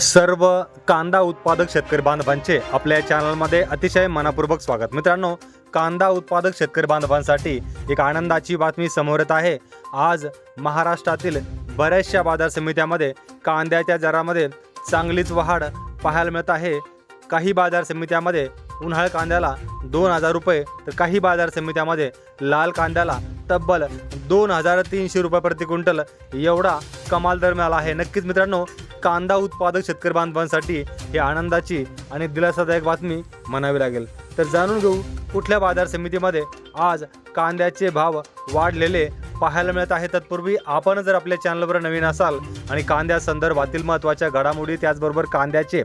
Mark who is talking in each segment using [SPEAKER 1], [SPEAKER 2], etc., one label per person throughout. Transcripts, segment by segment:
[SPEAKER 1] सर्व कांदा उत्पादक शेतकरी बांधवांचे आपल्या चॅनलमध्ये अतिशय मनापूर्वक स्वागत. मित्रांनो कांदा उत्पादक शेतकरी बांधवांसाठी एक आनंदाची बातमी समोर येत आहे. आज महाराष्ट्रातील बऱ्याचशा बाजार समित्यामध्ये कांद्याच्या दरामध्ये चांगलीच वाढ पाहायला मिळत आहे. काही बाजार समित्यामध्ये उन्हाळ कांद्याला दोन हजार रुपये तर काही बाजार समित्यामध्ये लाल कांद्याला तब्बल दोन हजार तीनशे रुपये प्रति क्विंटल एवढा कमाल दर मिळाला आहे. नक्कीच मित्रांनो कांदा उत्पादक शेतकरी बांधवांसाठी ही आनंदाची आणि दिलासादायक बातमी म्हणावी लागेल. तर जाणून घेऊ कुठल्या बाजार समितीमध्ये आज कांद्याचे भाव वाढलेले पाहायला मिळत आहे तत्पूर्वी आपण जर आपल्या चॅनलवर नवीन असाल आणि कांद्या संदर्भातील महत्त्वाच्या घडामोडी त्याचबरोबर कांद्याचे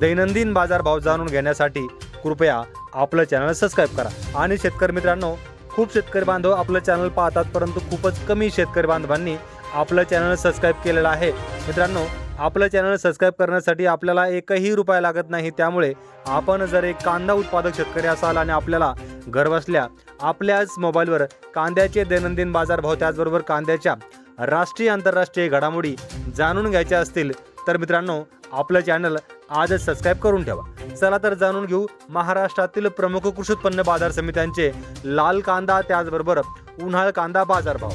[SPEAKER 1] दैनंदिन बाजारभाव जाणून घेण्यासाठी कृपया आपलं चॅनल सबस्क्राईब करा. आणि शेतकरी मित्रांनो खूप शेतकरी बांधव आपलं चॅनल पाहतात परंतु खूपच कमी शेतकरी बांधवांनी आपलं चॅनल सबस्क्राईब केलेलं आहे. मित्रांनो आपलं चॅनल सबस्क्राईब करण्यासाठी आपल्याला एकही रुपया लागत नाही. त्यामुळे आपण जर एक कांदा उत्पादक शेतकरी असाल आणि आपल्याला घरबसल्या आपल्याच मोबाईलवर कांद्याचे दैनंदिन बाजारभाव त्याचबरोबर कांद्याच्या राष्ट्रीय आंतरराष्ट्रीय घडामोडी जाणून घ्यायच्या असतील तर मित्रांनो आपलं चॅनल आजच सबस्क्राईब करून ठेवा. चला तर जाणून घेऊ महाराष्ट्रातील प्रमुख कृषी उत्पन्न बाजार समित्यांचे लाल कांदा त्याचबरोबर उन्हाळ कांदा बाजारभाव.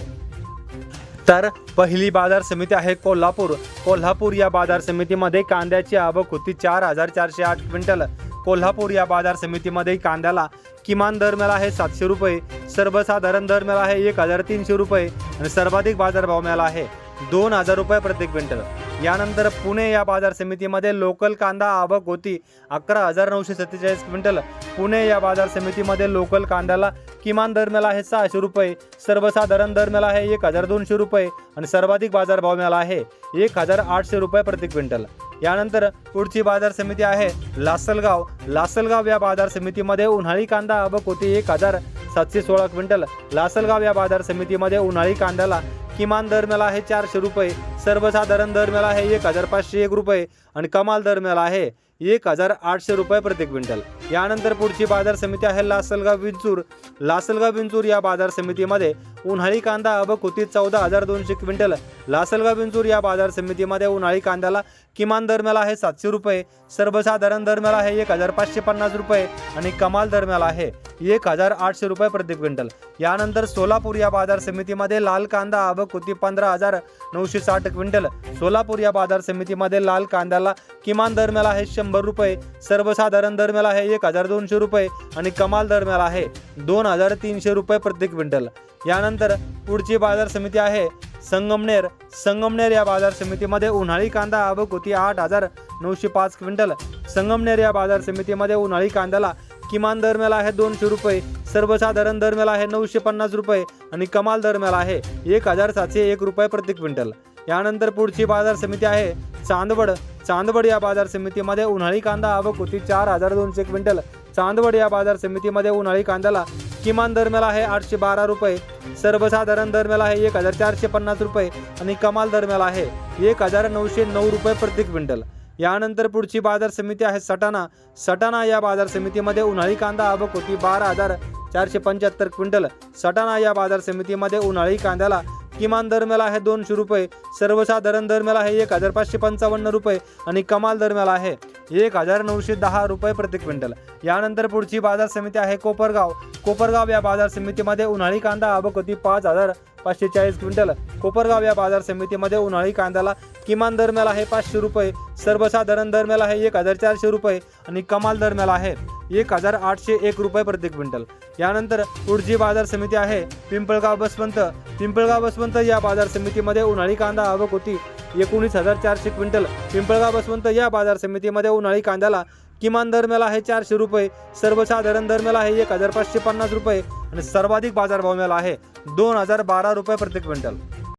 [SPEAKER 1] तर पहिली बाजार समिती आहे कोल्हापूर. कोल्हापूर या बाजार समितीमध्ये कांद्याची आवक होती चार हजार चारशे आठ क्विंटल. कोल्हापूर या बाजार समितीमध्ये कांद्याला किमान दर मिळाला आहे सातशे रुपये सर्वसाधारण दर मिळाला आहे एक हजार तीनशे रुपये आणि सर्वाधिक बाजारभाव मिळाला आहे दोन हजार रुपये प्रति क्विंटल. यानंतर पुणे या बाजार समितीमध्ये लोकल कांदा आवक होती अकरा हजार नऊशे सत्तेचाळीस क्विंटल. पुणे या बाजार समितीमध्ये लोकल कांद्याला किमान दर मिळाला आहे सहाशे रुपये. सर्वसाधारण दर मिळाला आहे एक हजार दोनशे रुपये आणि सर्वाधिक बाजारभाव मिळाला आहे एक हजार आठशे रुपये प्रति क्विंटल. यानंतर पुढची बाजार समिती आहे लासलगाव. लासलगाव या बाजार समितीमध्ये उन्हाळी कांदा व होती एक हजार सातशे सोळा क्विंटल. लासलगाव या बाजार समितीमध्ये उन्हाळी कांद्याला किमान दर मिळाला आहे चारशे रुपये. सर्वसाधारण दर मिळाला आहे एक हजार पाचशे एक रुपये आणि कमाल दर मिळाला आहे एक हजार आठशे रुपये प्रति क्विंटल. यानंतर पुढची बाजार समिती आहे लासलगाव विंचूर लासलगाव विंचूर या बाजार समितीमध्ये उन्हाळी कांदा आवक होती चौदा हजार दोनशे क्विंटल. लासलगाव बिंजूर या बाजार समितीमध्ये उन्हाळी कांद्याला किमान दरम्याला आहे सातशे रुपये. सर्वसाधारण दरम्याला आहे एक हजार पाचशे पन्नास रुपये आणि कमाल दरम्याला आहे एक हजार आठशे रुपये प्रति क्विंटल. यानंतर सोलापूर या बाजार समितीमध्ये लाल कांदा आवक होती पंधरा हजार नऊशे साठ क्विंटल. सोलापूर या बाजार समितीमध्ये लाल कांद्याला किमान दरम्याला आहे शंभर रुपये. सर्वसाधारण दरम्याला आहे एक हजार दोनशे रुपये आणि कमाल दरम्याला आहे दोन हजार तीनशे रुपये प्रति क्विंटल. यानंतर पुढची बाजार समिती आहे. संगमनेर संगमनेर या बाजार समितीमध्ये उन्हाळी कांदा आवक होती आठ हजार नऊशे पाच क्विंटल. संगमनेर या बाजार समितीमध्ये उन्हाळी कांद्याला किमान दर मिळाला आहे दोनशे रुपये सर्वसाधारण दर मिळाला आहे नऊशे पन्नास रुपये आणि कमाल दर मिळाला आहे एक हजार सातशे एक रुपये प्रति क्विंटल. यानंतर पुढची बाजार समिती आहे चांदवड. चांदवड या बाजार समितीमध्ये उन्हाळी कांदा आवक होती चार हजार दोनशे क्विंटल. चांदवड या बाजार समितीमध्ये उन्हाळी कांद्याला किमान दरम्याला आहे आठशे बारा रुपये. सर्वसाधारण दरम्याला आहे एक हजार चारशे पन्नास रुपये आणि कमाल दर आहे एक हजार नऊशे नऊ रुपये प्रति क्विंटल. यानंतर पुढची बाजार समिती आहे सटाणा. सटाणा या बाजार समितीमध्ये उन्हाळी कांदा आवक होती बारा हजार चारशे पंच्याहत्तर क्विंटल. सटाणा या बाजार समितीमध्ये उन्हाळी कांद्याला किमान दरम्याला आहे दोनशे रुपये. सर्वसाधारण दरम्याला आहे एक हजार पाचशे पंचावन्न रुपये आणि कमाल दरम्याला आहे एक हजार नऊशे दहा रुपये प्रति क्विंटल. यानंतर पुढची बाजार समिती आहे कोपरगाव. कोपरगाव या बाजार समितीमध्ये उन्हाळी कांदा आवक होती पाच हजार पाचशे चाळीस क्विंटल. कोपरगाव या बाजार समितीमध्ये उन्हाळी कांद्याला किमान दरम्याला आहे पाचशे रुपये. सर्वसाधारण दरम्याला आहे एक हजार चारशे रुपये आणि कमाल दरम्याला आहे. एक हजार आठशे एक रुपये प्रति क्विंटल. यानंतर पुढची बाजार समिती आहे पिंपळगाव बसवंत. पिंपळगाव बसवंत या बाजार समितीमध्ये उन्हाळी कांदा आवक होती. एकोणीस हजार चारशे क्विंटल. पिंपळगाव बसवंत या बाजार समितीमध्ये उन्हाळी कांद्याला किमान दर मिळाला आहे चारशे रुपये सर्वसाधारण दर मिळाला आहे एक हजार पाचशे पन्नास रुपये आणि सर्वाधिक बाजारभाव मिळाला आहे दोन हजार बारा रुपये प्रति क्विंटल.